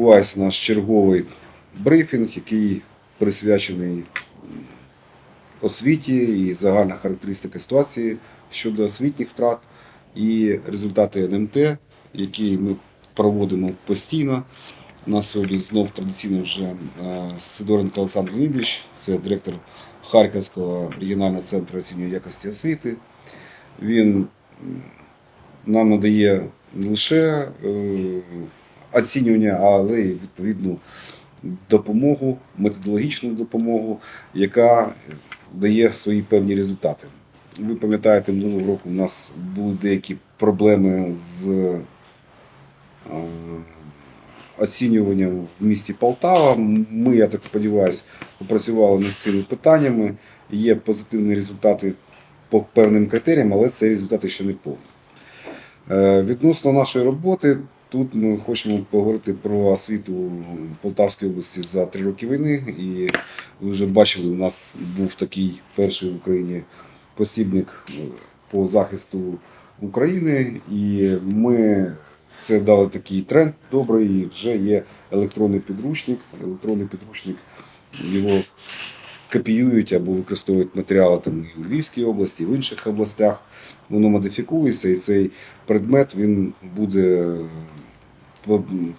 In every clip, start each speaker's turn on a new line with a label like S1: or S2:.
S1: відбувається наш черговий брифінг, який присвячений освіті і загальна характеристика ситуації щодо освітніх втрат і результати НМТ, які ми проводимо постійно. У нас сьогодні знов традиційно вже е, Сидоренко Олександр Леонідович, це директор Харківського регіонального центру оцінювання якості освіти. Він нам надає не лише е, оцінювання, але й відповідну допомогу, методологічну допомогу, яка дає свої певні результати. Ви пам'ятаєте, минулого року у нас були деякі проблеми з е, оцінюванням в місті Полтава. Ми, я так сподіваюся, попрацювали над цими питаннями. Є позитивні результати по певним критеріям, але це результати ще не повні. Е, Відносно нашої роботи, тут ми хочемо поговорити про освіту в Полтавській області за три роки війни. І ви вже бачили, у нас був такий перший в Україні посібник е, по захисту України, і ми це дали такий тренд добрий. Вже є електронний підручник. Електронний підручник його копіюють або використовують матеріали там і у Львівській області, і в інших областях. Воно модифікується, і цей предмет він буде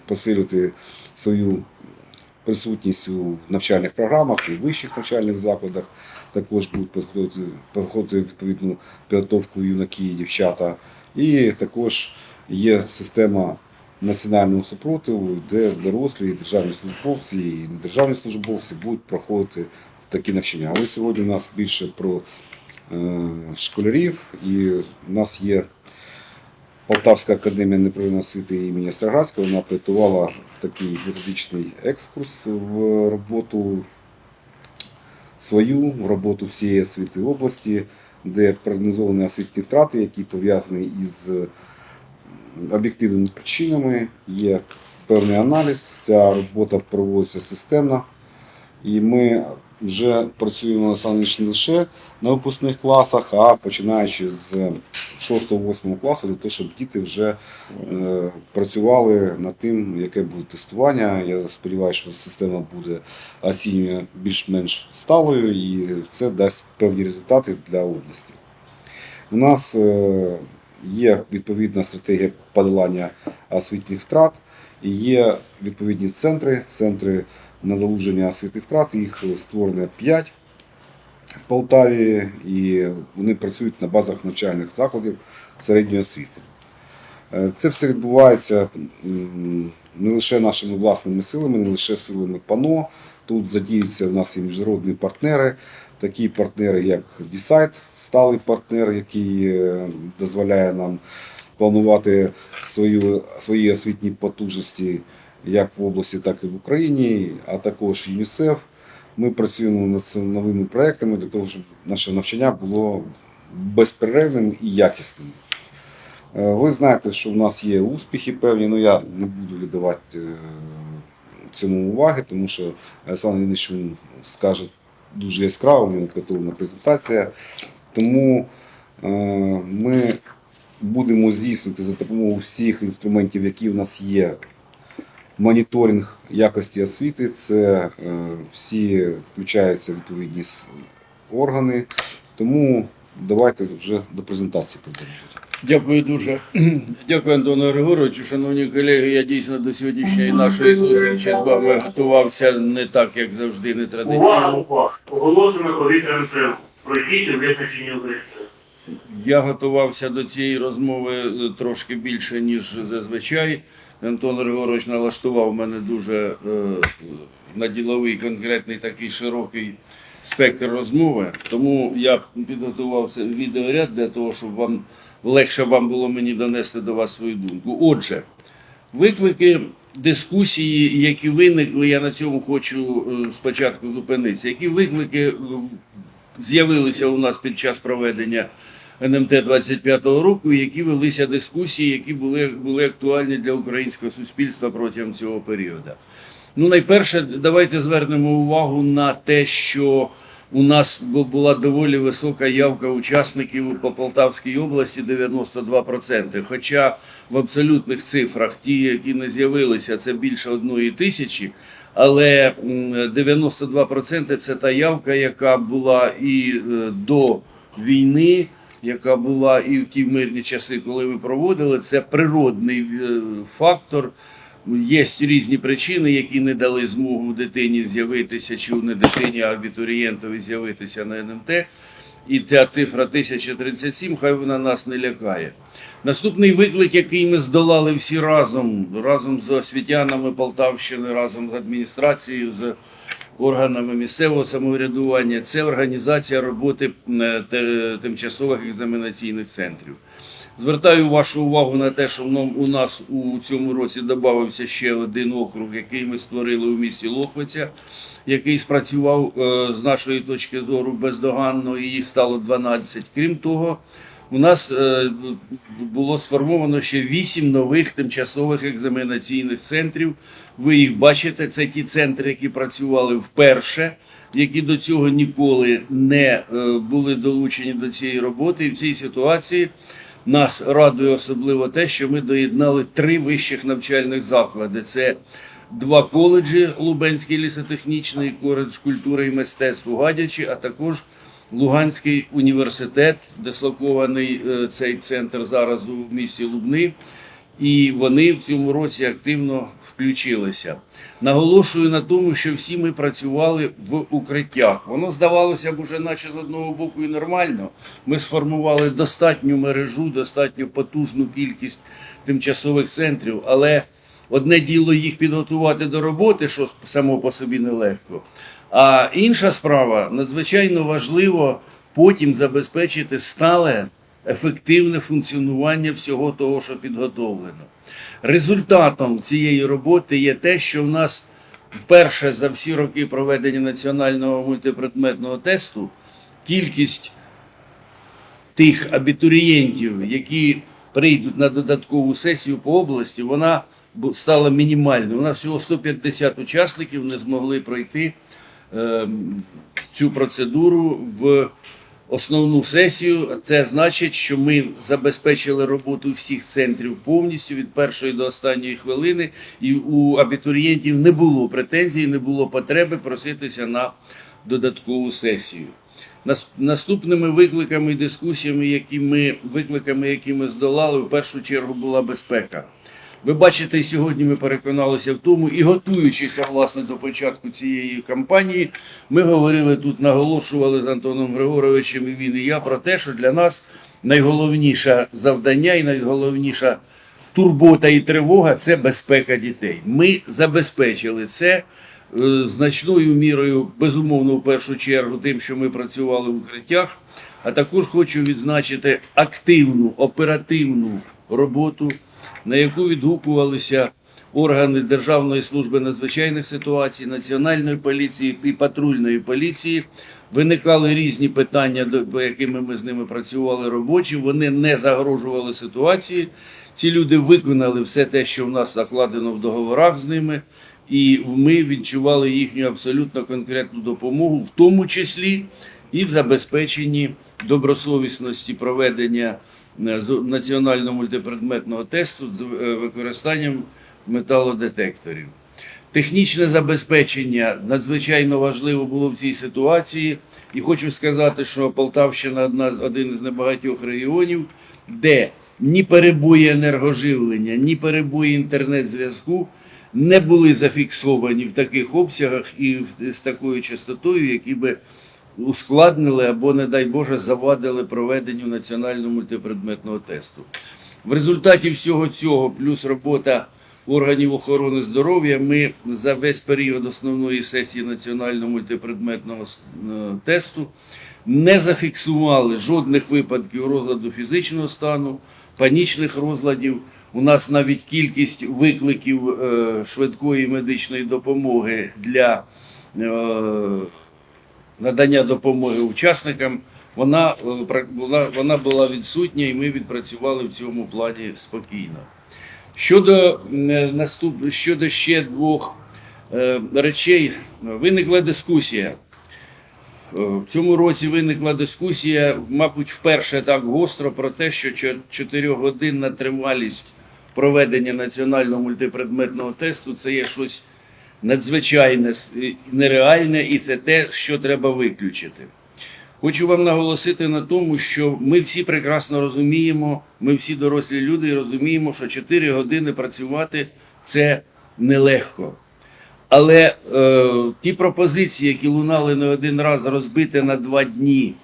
S1: посилювати свою присутність у навчальних програмах, і вищих навчальних закладах. Також будуть проходити, відповідну підготовку юнаки і дівчата. І також є система національного супротиву, де дорослі, і державні службовці і недержавні службовці будуть проходити такі навчання. Але сьогодні у нас більше про е, школярів, і у нас є Полтавська академія неприродної освіти імені Строградського. Вона підготувала такий методичний екскурс в роботу свою, в роботу всієї освіти області, де прогнозовані освітні втрати, які пов'язані із об'єктивними причинами. Є певний аналіз. Ця робота проводиться системно. І ми вже працюємо не лише на випускних класах, а починаючи з 6-8 класу, для того, щоб діти вже е, працювали над тим, яке буде тестування. Я сподіваюся, що система буде оцінювання більш-менш сталою, і це дасть певні результати для області. У нас е, є відповідна стратегія подолання освітніх втрат, і є відповідні центри, центри надолуження освітних втрат. Їх створено 5 в Полтаві, і вони працюють на базах навчальних закладів середньої освіти. Е, Це все відбувається не лише нашими власними силами, не лише силами ПАНО. Тут задіються у нас і міжнародні партнери, такі партнери, як Дісайт, сталий партнер, який е, дозволяє нам планувати свою, свої освітні потужності як в області, так і в Україні, а також ЮНІСЕФ. Ми працюємо над цими новими проектами для того, щоб наше навчання було безперервним і якісним. Е, Ви знаєте, що в нас є успіхи певні, але я не буду віддавати е, цьому уваги, тому що Олександр Леонідович скаже дуже яскраво, в нього презентація. Тому е, ми будемо здійснювати за допомогою всіх інструментів, які в нас є, моніторинг якості освіти. Це е, всі включаються відповідні органи. Тому давайте вже до презентації перейдемо.
S2: Дякую дуже. Дякую, Антону Григоровичу. Шановні колеги, я дійсно до сьогоднішньої нашої зустрічі з вами готувався не так, як завжди, не традиційно.
S3: увага! Оголошено повітряну тривогу. Пройдіть у визначені об'єкти.
S2: Я готувався до цієї розмови е, трошки більше, ніж зазвичай. Антон Григорович налаштував мене дуже е, на діловий, конкретний такий широкий спектр розмови. Тому я підготувався відеоряд для того, щоб вам легше вам було мені донести до вас свою думку. Отже, виклики дискусії, які виникли, я на цьому хочу е, спочатку зупинитися. Які виклики е, з'явилися у нас під час проведення НМТ 25-го року, які велися дискусії, які були, були актуальні для українського суспільства протягом цього періоду. Ну, найперше, давайте звернемо увагу на те, що у нас була доволі висока явка учасників по Полтавській області 92%. Хоча в абсолютних цифрах ті, які не з'явилися, це більше одної тисячі. Але 92% це та явка, яка була і е, до війни, яка була і в ті мирні часи, коли ми проводили. Це природний е, фактор. Є різні причини, які не дали змогу дитині з'явитися, чи не дитині, а абітурієнтові з'явитися на НМТ. І ця цифра 1037, хай вона нас не лякає. Наступний виклик, який ми здолали всі разом, разом з освітянами Полтавщини, разом з адміністрацією, з органами місцевого самоврядування, це організація роботи е, тимчасових екзаменаційних центрів. Звертаю вашу увагу на те, що у нас у цьому році додався ще один округ, який ми створили у місті Лохвиця, який спрацював е, з нашої точки зору бездоганно, і їх стало 12. Крім того, у нас е, було сформовано ще 8 нових тимчасових екзаменаційних центрів. Ви їх бачите, це ті центри, які працювали вперше, які до цього ніколи не е, були долучені до цієї роботи. І в цій ситуації нас радує особливо те, що ми доєднали три вищих навчальних заклади. Це два коледжі Лубенський лісотехнічний, коледж культури і мистецтв у Гадячі, а також Луганський університет, дислокований е, цей центр зараз у місті Лубни. І вони в цьому році активно включилися. Наголошую на тому, що всі ми працювали в укриттях. Воно здавалося б уже, наче з одного боку, і нормально. Ми сформували достатню мережу, достатньо потужну кількість тимчасових центрів, але одне діло їх підготувати до роботи, що само по собі нелегко. А інша справа надзвичайно важливо потім забезпечити стале ефективне функціонування всього того, що підготовлено. Результатом цієї роботи є те, що в нас вперше за всі роки проведення національного мультипредметного тесту кількість тих абітурієнтів, які прийдуть на додаткову сесію по області, вона стала мінімальною. У нас всього 150 учасників не змогли пройти цю процедуру в основну сесію. Це значить, що ми забезпечили роботу всіх центрів повністю від першої до останньої хвилини, і у абітурієнтів не було претензій, не було потреби проситися на додаткову сесію. Нас- Наступними викликами і дискусіями, які ми, викликами, які ми здолали, в першу чергу була безпека. Ви бачите, сьогодні ми переконалися в тому, і готуючися власне до початку цієї кампанії, ми говорили тут, наголошували з Антоном Григоровичем і він і я про те, що для нас найголовніше завдання і найголовніша турбота і тривога це безпека дітей. Ми забезпечили це е, значною мірою, безумовно, в першу чергу, тим, що ми працювали в укриттях. А також хочу відзначити активну оперативну роботу, на яку відгукувалися органи Державної служби надзвичайних ситуацій, Національної поліції і патрульної поліції. Виникали різні питання, до якими ми з ними працювали робочі. Вони не загрожували ситуації. Ці люди виконали все те, що в нас закладено в договорах з ними, і ми відчували їхню абсолютно конкретну допомогу, в тому числі і в забезпеченні добросовісності проведення національного мультипредметного тесту з е, використанням металодетекторів. Технічне забезпечення надзвичайно важливо було в цій ситуації. І хочу сказати, що Полтавщина одна з один з небагатьох регіонів, де ні перебої енергоживлення, ні перебої інтернет-зв'язку не були зафіксовані в таких обсягах і з такою частотою, які би ускладнили або, не дай Боже, завадили проведенню національного мультипредметного тесту. В результаті всього цього, плюс робота органів охорони здоров'я, ми за весь період основної сесії національного мультипредметного е, тесту не зафіксували жодних випадків розладу фізичного стану, панічних розладів. У нас навіть кількість викликів е, швидкої медичної допомоги для е, надання допомоги учасникам, вона, е, була, вона була відсутня, і ми відпрацювали в цьому плані спокійно. Щодо, е, наступ... Щодо ще двох е, речей, виникла дискусія. В цьому році виникла дискусія, мабуть, вперше так гостро про те, що чо- чотирьохгодинна тривалість проведення національного мультипредметного тесту це є щось надзвичайне, нереальне, і це те, що треба виключити. Хочу вам наголосити на тому, що ми всі прекрасно розуміємо, ми всі дорослі люди і розуміємо, що 4 години працювати це нелегко. Але е, ті пропозиції, які лунали не один раз, розбити на два дні,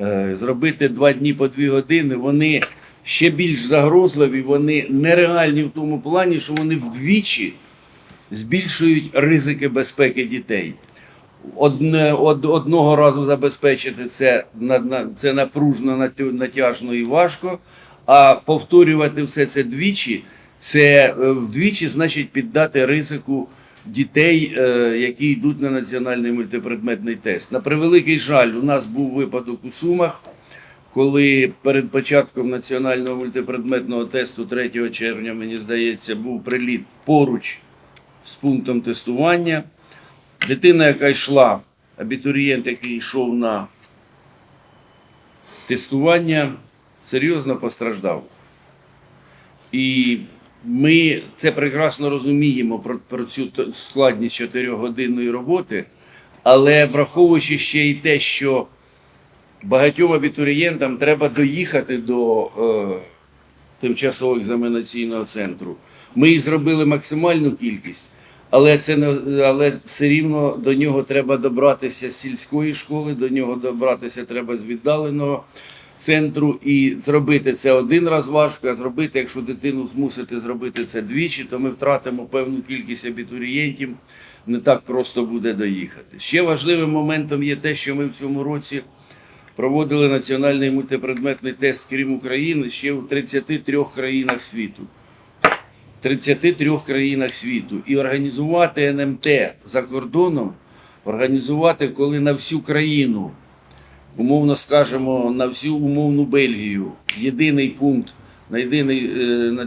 S2: е, зробити два дні по дві години, вони ще більш загрозливі, вони нереальні в тому плані, що вони вдвічі збільшують ризики безпеки дітей. Одне, од, одного разу забезпечити це, на, на, це напружно, натяжно і важко, а повторювати все це двічі, це е, вдвічі значить піддати ризику дітей, е, які йдуть на національний мультипредметний тест. На превеликий жаль, у нас був випадок у Сумах, коли перед початком національного мультипредметного тесту 3 червня, мені здається, був приліт поруч з пунктом тестування. Дитина, яка йшла, абітурієнт, який йшов на тестування, серйозно постраждав. І ми це прекрасно розуміємо про, про цю складність чотирьохгодинної роботи, але враховуючи ще й те, що багатьом абітурієнтам треба доїхати до е, тимчасового екзаменаційного центру. Ми зробили максимальну кількість, але це не але все рівно до нього треба добратися з сільської школи, до нього добратися треба з віддаленого центру і зробити це один раз важко, а зробити, якщо дитину змусити зробити це двічі, то ми втратимо певну кількість абітурієнтів. Не так просто буде доїхати. Ще важливим моментом є те, що ми в цьому році проводили національний мультипредметний тест, крім України, ще у 33 країнах світу. 33 країнах світу. І організувати НМТ за кордоном, організувати, коли на всю країну, умовно скажемо, на всю умовну Бельгію, єдиний пункт, на єдиний е,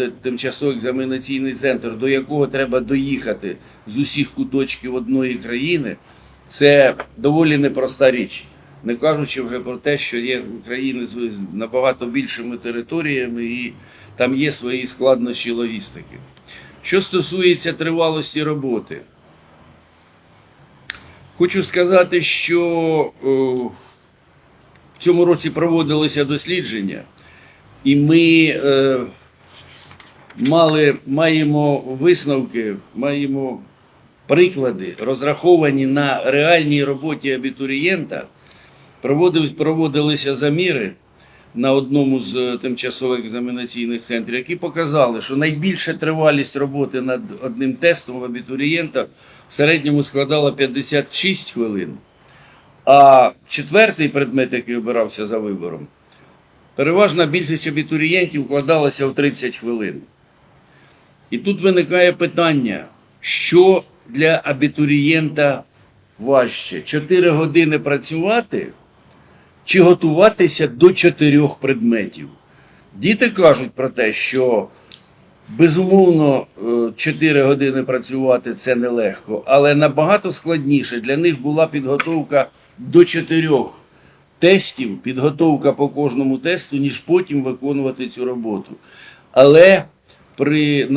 S2: е, тимчасовий екзаменаційний центр, до якого треба доїхати з усіх куточків одної країни, це доволі непроста річ. Не кажучи вже про те, що є країни з з набагато більшими територіями і там є свої складнощі логістики. Що стосується тривалості роботи, хочу сказати, що е, в цьому році проводилися дослідження, і ми е, мали, маємо висновки, маємо приклади, розраховані на реальній роботі абітурієнта. Проводилися заміри на одному з е, тимчасових екзаменаційних центрів, які показали, що найбільша тривалість роботи над одним тестом абітурієнта в середньому складала 56 хвилин. А четвертий предмет, який обирався за вибором, переважна більшість абітурієнтів вкладалася в 30 хвилин. І тут виникає питання, що для абітурієнта важче? 4 години працювати чи готуватися до чотирьох предметів? Діти кажуть про те, що безумовно 4 години працювати це нелегко, але набагато складніше для них була підготовка до чотирьох тестів, підготовка по кожному тесту, ніж потім виконувати цю роботу. Але при,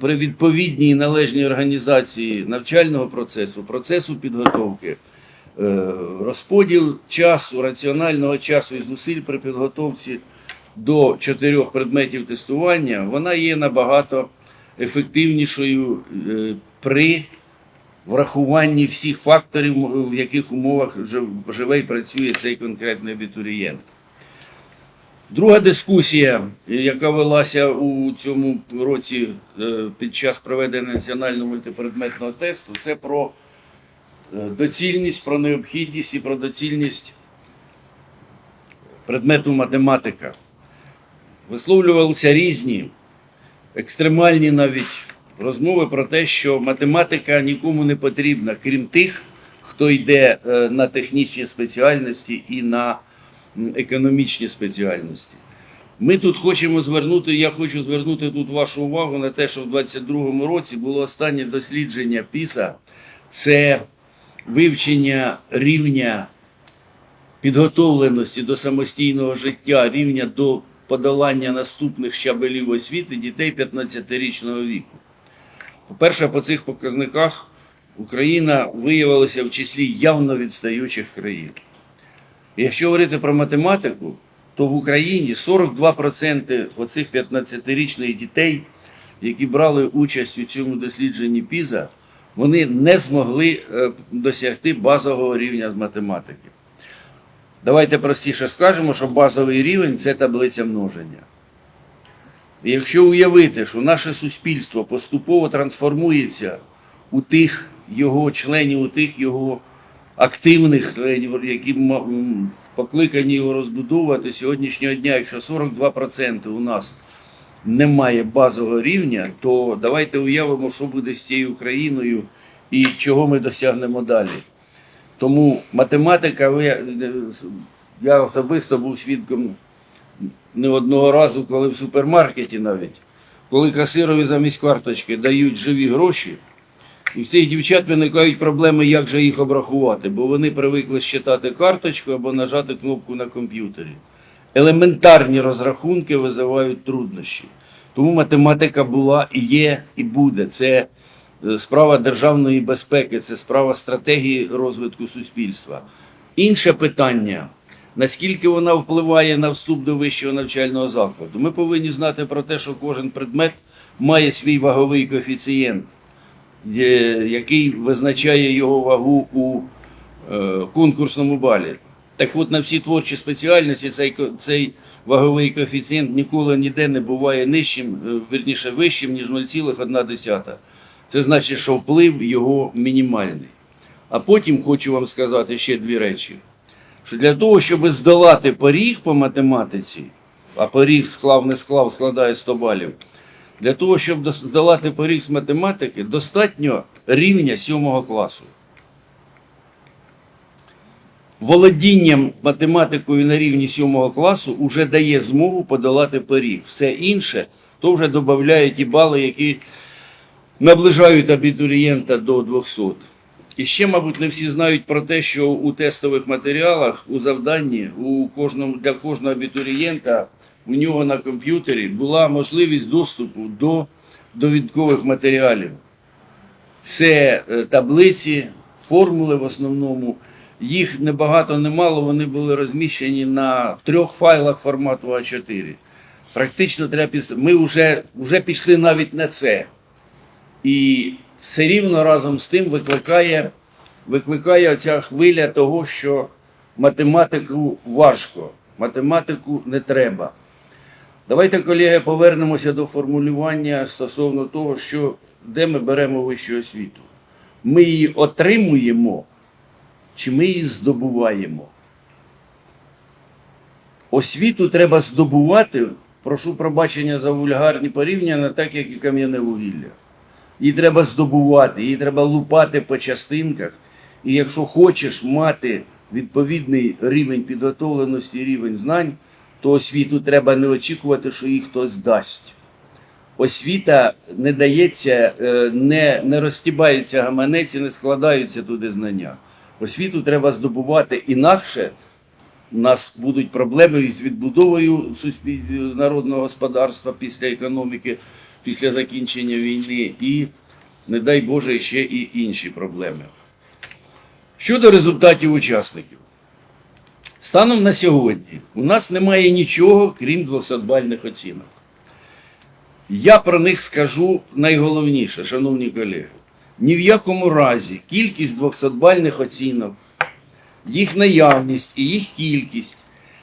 S2: при відповідній належній організації навчального процесу, процесу підготовки, е, розподіл часу, раціонального часу і зусиль при підготовці до чотирьох предметів тестування, вона є набагато ефективнішою е, при врахуванні всіх факторів, в яких умовах живе і працює цей конкретний абітурієнт. Друга дискусія, яка велася у цьому році е, під час проведення національного мультипредметного тесту, це про е, доцільність, про необхідність і про доцільність предмету математика. Висловлювалися різні, екстремальні навіть розмови про те, що математика нікому не потрібна, крім тих, хто йде е, на технічні спеціальності і на економічні спеціальності. Ми тут хочемо звернути, я хочу звернути тут вашу увагу на те, що в 2022 році було останнє дослідження ПІСА. Це вивчення рівня підготовленості до самостійного життя, рівня до подолання наступних щабелів освіти дітей 15-річного віку. По-перше, по цих показниках Україна виявилася в числі явно відстаючих країн. Якщо говорити про математику, то в Україні 42% оцих 15-річних дітей, які брали участь у цьому дослідженні ПІЗа, вони не змогли е, досягти базового рівня з математики. Давайте простіше скажемо, що базовий рівень це таблиця множення. І якщо уявити, що наше суспільство поступово трансформується у тих його членів, у тих його активних членів, які покликані його розбудовувати сьогоднішнього дня, якщо 42% у нас немає базового рівня, то давайте уявимо, що буде з цією Україною і чого ми досягнемо далі. Тому математика, е, я особисто був свідком не одного разу, коли в супермаркеті навіть, коли касирові замість карточки дають живі гроші, і в цих дівчат виникають проблеми, як же їх обрахувати, бо вони привикли считати карточку або нажати кнопку на комп'ютері. Елементарні розрахунки визивають труднощі. Тому математика була і є, і буде. Це е, справа державної безпеки, це справа стратегії розвитку суспільства. Інше питання. Наскільки вона впливає на вступ до вищого навчального закладу? Ми повинні знати про те, що кожен предмет має свій ваговий коефіцієнт, е, який визначає його вагу у е, конкурсному балі. Так от на всі творчі спеціальності цей, цей ваговий коефіцієнт ніколи ніде не буває нижчим, е, вірніше вищим, ніж 0,1. Це значить, що вплив його мінімальний. А потім хочу вам сказати ще дві речі. Що для того, щоб здолати поріг по математиці, а поріг склав не склав, складає 100 балів. Для того, щоб здолати поріг з математики, достатньо рівня 7 класу. Володінням математикою на рівні 7 класу вже дає змогу подолати поріг. Все інше то вже додають ті бали, які наближають абітурієнта до 200. І ще, мабуть, не всі знають про те, що у тестових матеріалах, у завданні, у кожному, для кожного абітурієнта у нього на комп'ютері була можливість доступу до довідкових матеріалів. Це е, таблиці, формули в основному. Їх небагато немало, вони були розміщені на трьох файлах формату А4. Практично треба піс... Ми вже, вже пішли навіть на це. І все рівно разом з тим викликає, викликає ця хвиля того, що математику важко, математику не треба. Давайте, колеги, повернемося до формулювання стосовно того, що, де ми беремо вищу освіту. Ми її отримуємо чи ми її здобуваємо. Освіту треба здобувати, прошу пробачення за вульгарні порівняння, так як і кам'яне вугілля. Її треба здобувати, її треба лупати по частинках. І якщо хочеш мати відповідний рівень підготовленості, рівень знань, то освіту треба не очікувати, що її хтось дасть. Освіта не дається, е, не, не розстібається гаманець і не складаються туди знання. Освіту треба здобувати інакше. У нас будуть проблеми з відбудовою народного господарства після економіки, після закінчення війни і, не дай Боже, ще і інші проблеми. Щодо результатів учасників. Станом на сьогодні у нас немає нічого, крім 200-бальних оцінок. Я про них скажу найголовніше, шановні колеги. Ні в якому разі кількість 200-бальних оцінок, їх наявність і їх кількість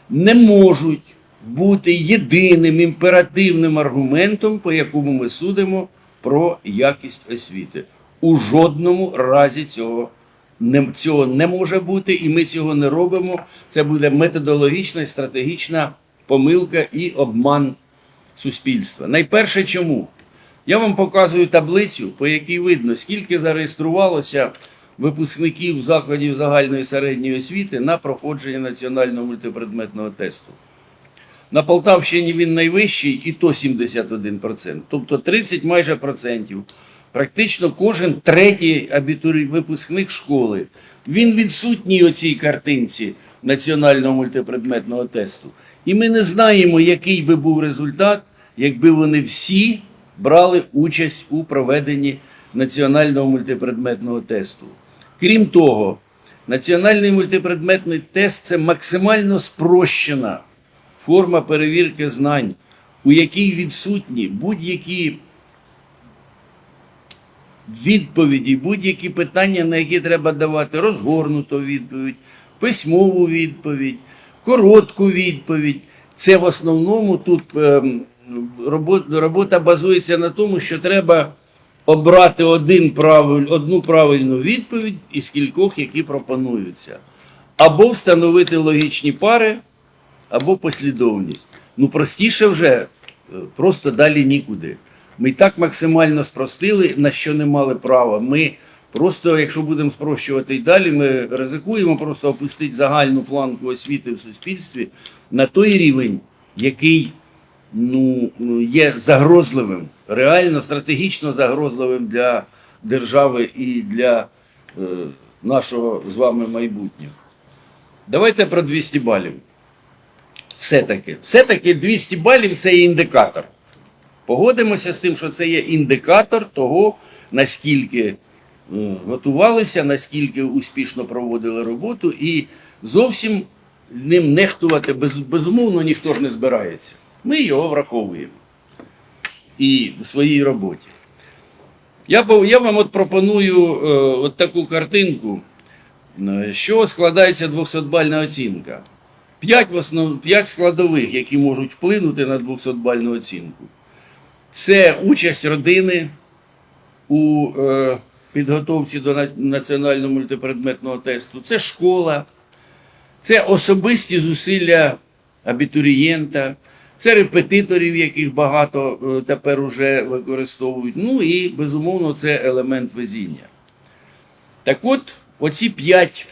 S2: не можуть бути єдиним імперативним аргументом, по якому ми судимо про якість освіти. У жодному разі цього не, цього не може бути, і ми цього не робимо. Це буде методологічна і стратегічна помилка і обман суспільства. Найперше чому? Я вам показую таблицю, по якій видно, скільки зареєструвалося випускників закладів загальної середньої освіти на проходження національного мультипредметного тесту. На Полтавщині він найвищий, і то 71%. Тобто 30 майже процентів. Практично кожен третій абітурій, випускник школи Він відсутній у цій картинці національного мультипредметного тесту. І ми не знаємо, який би був результат, якби вони всі брали участь у проведенні національного мультипредметного тесту. Крім того, національний мультипредметний тест це максимально спрощена форма перевірки знань, у якій відсутні будь-які відповіді, будь-які питання, на які треба давати розгорнуту відповідь, письмову відповідь, коротку відповідь. Це в основному тут ем, робота, базується на тому, що треба обрати один правиль, одну правильну відповідь із кількох, які пропонуються, або встановити логічні пари, або послідовність. Ну простіше вже, е, просто далі нікуди. Ми і так максимально спростили, на що не мали права. Ми просто, якщо будемо спрощувати і далі, ми ризикуємо просто опустити загальну планку освіти в суспільстві на той рівень, який ну, ну, є загрозливим, реально стратегічно загрозливим для держави і для е, нашого з вами майбутнього. Давайте про 200 балів. Все-таки, все-таки 200 балів це є індикатор. Погодимося з тим, що це є індикатор того, наскільки е, готувалися, наскільки успішно проводили роботу, і зовсім ним нехтувати без, безумовно ніхто ж не збирається. Ми його враховуємо і в своїй роботі. Я, я вам от пропоную е, от таку картинку, е, що складається 200-бальна оцінка. П'ять, основ... Складових, які можуть вплинути на 200-бальну оцінку. Це участь родини у е, підготовці до національного мультипредметного тесту, це школа, це особисті зусилля абітурієнта, це репетиторів, яких багато е, тепер уже використовують. Ну і, безумовно, це елемент везіння. Так от, оці п'ять,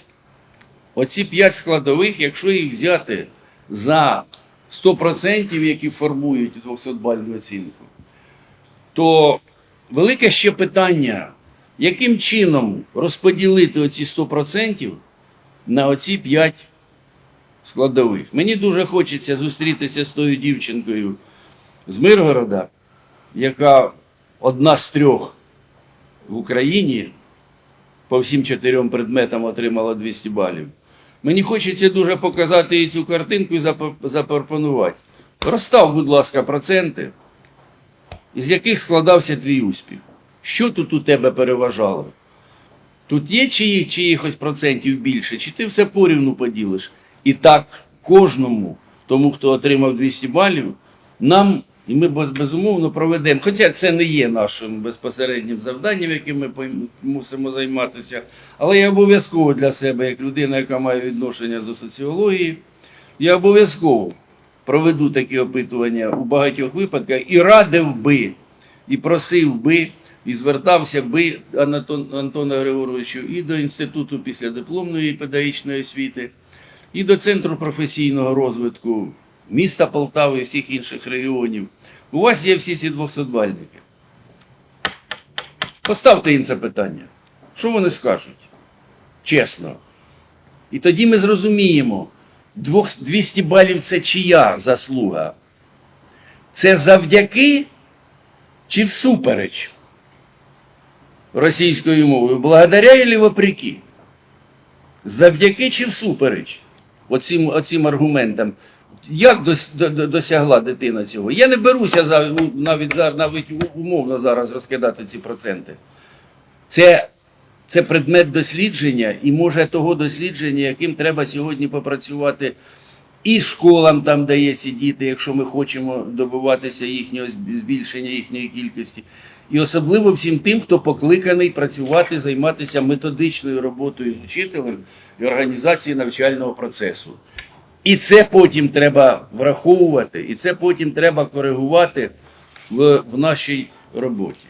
S2: оці п'ять складових, якщо їх взяти за 100%, які формують 200-бальну оцінку, то велике ще питання, яким чином розподілити оці 100% на оці 5 складових. Мені дуже хочеться зустрітися з тою дівчинкою з Миргорода, яка одна з трьох в Україні по всім чотирьом предметам отримала 200 балів. Мені хочеться дуже показати їй цю картинку і запропонувати. Розстав, будь ласка, проценти, із яких складався твій успіх. Що тут у тебе переважало? Тут є чиї, чиїхось процентів більше, чи ти все порівну поділиш? І так кожному, тому хто отримав 200 балів, нам, і ми безумовно проведемо. Хоча це не є нашим безпосереднім завданням, яким ми мусимо займатися. Але я обов'язково для себе, як людина, яка має відношення до соціології, я обов'язково проведу такі опитування у багатьох випадках і радив би, і просив би, і звертався би Анатон, Антона Григоровичу і до Інституту післядипломної педагогічної освіти, і до Центру професійного розвитку міста Полтави і всіх інших регіонів. У вас є всі ці 200-бальники. Поставте їм це питання. Що вони скажуть? Чесно. І тоді ми зрозуміємо, 200 балів це чия заслуга? Це завдяки чи всупереч російською мовою? Благодаря или вопреки? Завдяки чи всупереч оцим, оцим аргументам? Як дос, до- до- досягла дитина цього? Я не беруся за, ну, навіть, за, навіть умовно зараз розкидати ці проценти. Це це предмет дослідження і може того дослідження, яким треба сьогодні попрацювати і школам, там, де є ці діти, якщо ми хочемо добиватися їхнього збільшення їхньої кількості. І особливо всім тим, хто покликаний працювати, займатися методичною роботою з вчителем і організації навчального процесу. І це потім треба враховувати, і це потім треба коригувати в, в нашій роботі.